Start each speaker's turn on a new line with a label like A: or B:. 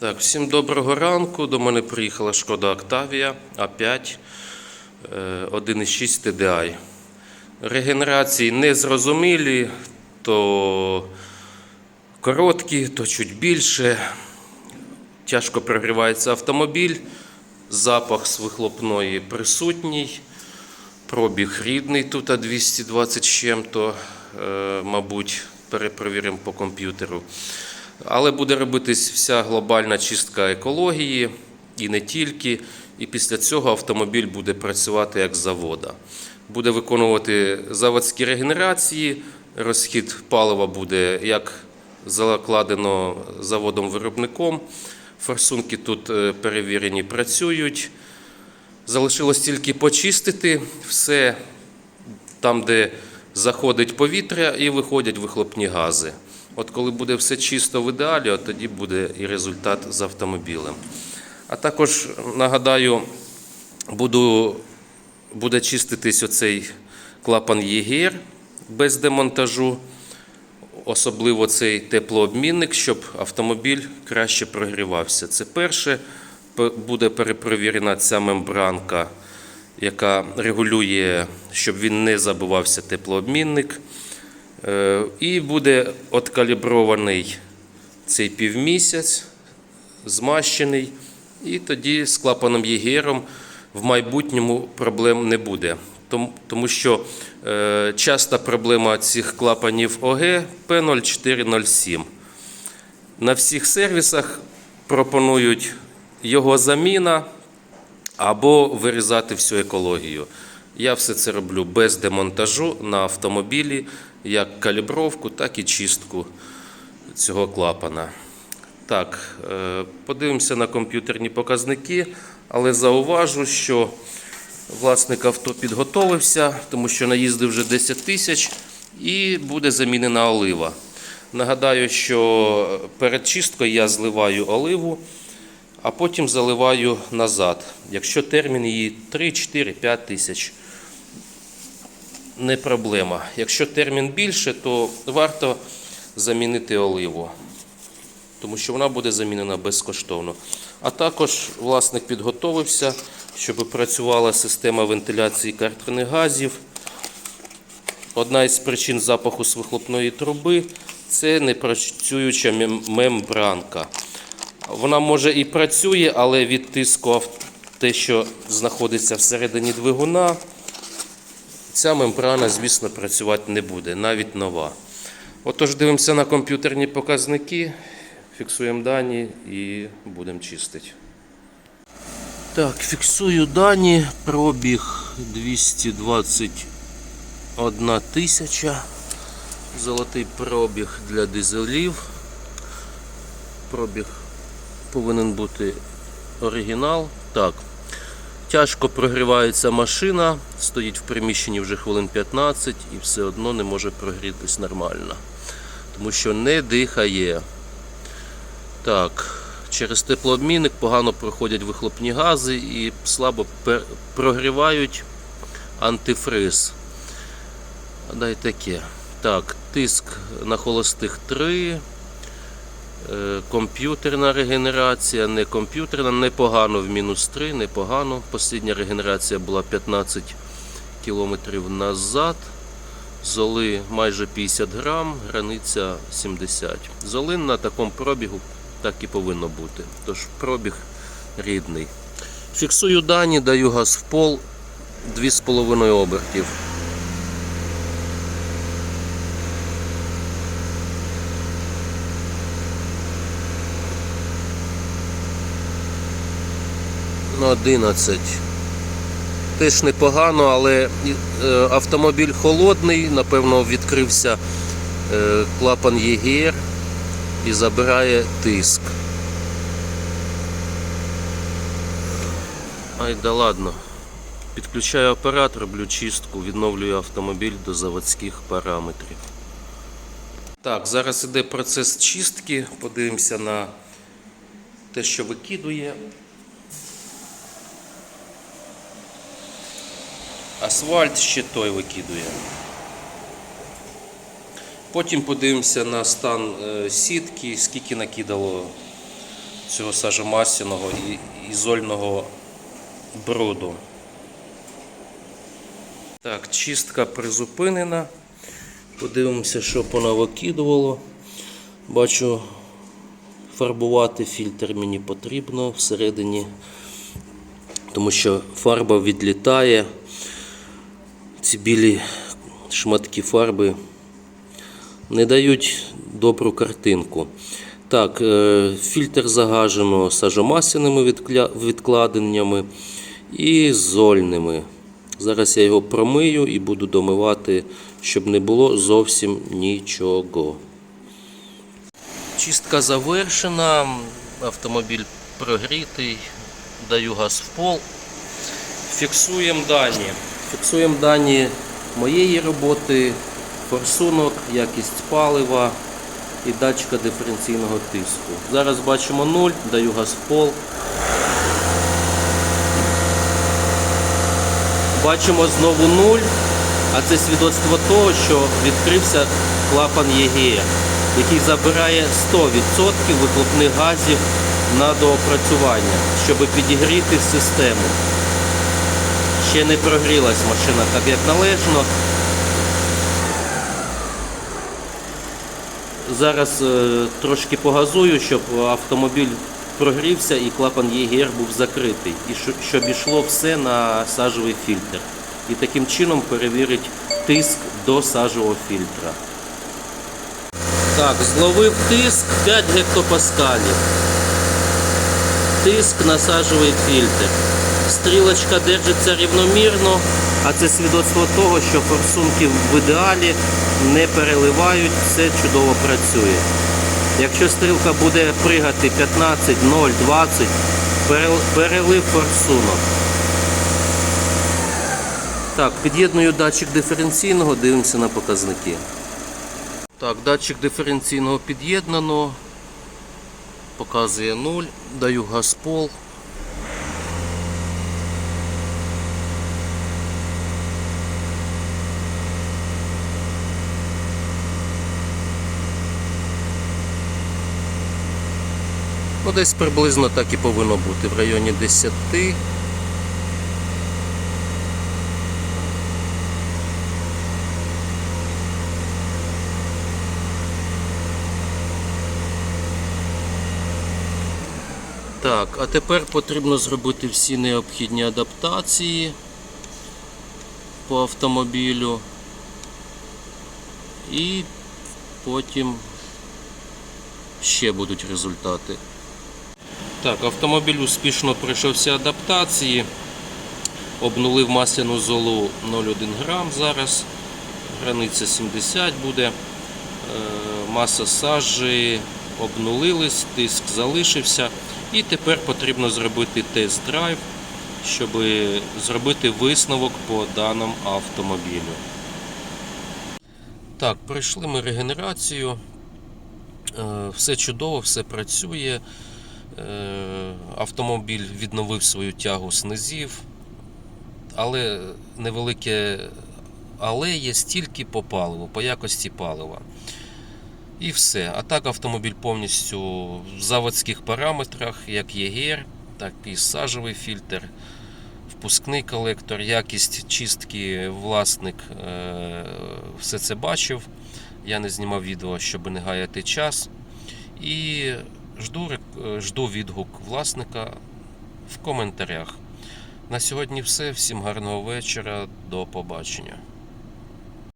A: Так, всім доброго ранку. До мене приїхала шкода Octavia А5 е, 1.6 TDI. Регенерації незрозумілі, то короткі, то чуть більше. Тяжко прогрівається автомобіль, запах з вихлопної присутній, пробіг рідний тут а 220 з чим-то, е, мабуть, перепровіримо по комп'ютеру. Але буде робитись вся глобальна чистка екології і не тільки. І після цього автомобіль буде працювати як завода. Буде виконувати заводські регенерації, розхід палива буде як закладено заводом-виробником. Форсунки тут е, перевірені працюють. Залишилось тільки почистити все там, де заходить повітря і виходять вихлопні гази. От коли буде все чисто в ідеалі, от тоді буде і результат з автомобілем. А також нагадаю, буду, буде чиститись оцей клапан ЄГР без демонтажу, особливо цей теплообмінник, щоб автомобіль краще прогрівався. Це перше. Буде перепровірена ця мембранка, яка регулює, щоб він не забивався теплообмінник. Е, І буде откалібрований цей півмісяць, змащений, і тоді з клапаном ЄГРом в майбутньому проблем не буде. Тому, що е, часта проблема цих клапанів ОГ P0407. На всіх сервісах пропонують його заміна або вирізати всю екологію. Я все це роблю без демонтажу на автомобілі, як калібровку, так і чистку цього клапана. Так, е, подивимося на комп'ютерні показники, але зауважу, що власник авто підготовився, тому що наїздив вже 10 тисяч і буде замінена олива. Нагадаю, що перед чисткою я зливаю оливу, а потім заливаю назад. Якщо термін її 3, 4, 5 тисяч, не проблема. Якщо термін більше, то варто замінити оливу, тому що вона буде замінена безкоштовно. А також власник підготовився, щоб працювала система вентиляції картерних газів. Одна із причин запаху з вихлопної труби це непрацююча мем- мембранка. Вона може і працює, але від тиску те, що знаходиться всередині двигуна, ця мембрана, звісно, працювати не буде, навіть нова. Отож, дивимося на комп'ютерні показники, фіксуємо дані і будемо чистити. Так, фіксую дані. Пробіг 221 тисяча. Золотий пробіг для дизелів. Пробіг повинен бути оригінал. Так. Тяжко прогрівається машина, стоїть в приміщенні вже хвилин 15 і все одно не може прогрітись нормально. Тому що не дихає. Так, через теплообмінник погано проходять вихлопні гази і слабо прогрівають антифриз. Дай таке. Так, тиск на холостих 3. Е, Комп'ютерна регенерація, не комп'ютерна, непогано в мінус 3, непогано. Послідня регенерація була 15 кілометрів назад. Золи майже 50 грам, границя 70. Золин на такому пробігу так і повинно бути. Тож пробіг рідний. Фіксую дані, даю газ в пол 2,5 обертів. На 11. Теж непогано, але е, автомобіль холодний, напевно, відкрився е, клапан ЄГР і забирає тиск. Ай да ладно. Підключаю апарат, роблю чистку, відновлюю автомобіль до заводських параметрів. Так, зараз іде процес чистки. Подивимося на те, що викидує. Асфальт ще той викидує. Потім подивимося на стан е, сітки, скільки накидало цього сажомасляного і ізольного бруду. Так, чистка призупинена. Подивимося, що понавикидувало. Бачу, фарбувати фільтр мені потрібно всередині, тому що фарба відлітає. Ці білі шматки фарби не дають добру картинку. Так, е, фільтр загажено сажомасляними відкля- відкладеннями і зольними. Зараз я його промию і буду домивати, щоб не було зовсім нічого. Чистка завершена, автомобіль прогрітий, даю газ в пол. Фіксуємо дані. Фіксуємо дані моєї роботи, форсунок, якість палива і датчика диференційного тиску. Зараз бачимо 0, даю газ в пол. Бачимо знову 0, а це свідоцтво того, що відкрився клапан ЄГР, який забирає 100% вихлопних газів на доопрацювання, щоб підігріти систему. Ще не прогрілась машина так, як належно. Зараз е, трошки погазую, щоб автомобіль прогрівся і клапан ЄГР був закритий, і що- щоб йшло все на сажовий фільтр. І таким чином перевірить тиск до сажового фільтра. Так, зловив тиск 5 гектопаскалів. Тиск на сажовий фільтр. Стрілочка держиться рівномірно, а це свідоцтво того, що форсунки в ідеалі не переливають, все чудово працює. Якщо стрілка буде пригати 15, 0, 20, перелив форсунок. Так, під'єдную датчик диференційного, дивимося на показники. Так, датчик диференційного під'єднано. Показує 0, даю газ Ну, десь приблизно так і повинно бути в районі 10. Так, а тепер потрібно зробити всі необхідні адаптації по автомобілю. І потім ще будуть результати. Так, автомобіль успішно пройшов всі адаптації. Обнулив масляну золу 0,1 грам зараз. Границя 70 буде. Е, Маса сажі обнулилась, тиск залишився. І тепер потрібно зробити тест-драйв, щоб зробити висновок по даному автомобілю. Так, пройшли ми регенерацію. Е, Все чудово, все працює. Е, Автомобіль відновив свою тягу з але невелике але є стільки по паливу, по якості палива. І все. А так автомобіль повністю в заводських параметрах, як ЄГР, так і сажовий фільтр, впускний колектор, якість чистки власник е, все це бачив. Я не знімав відео, щоб не гаяти час. І жду, е, жду відгук власника в коментарях. На сьогодні все. Всім гарного вечора. До побачення.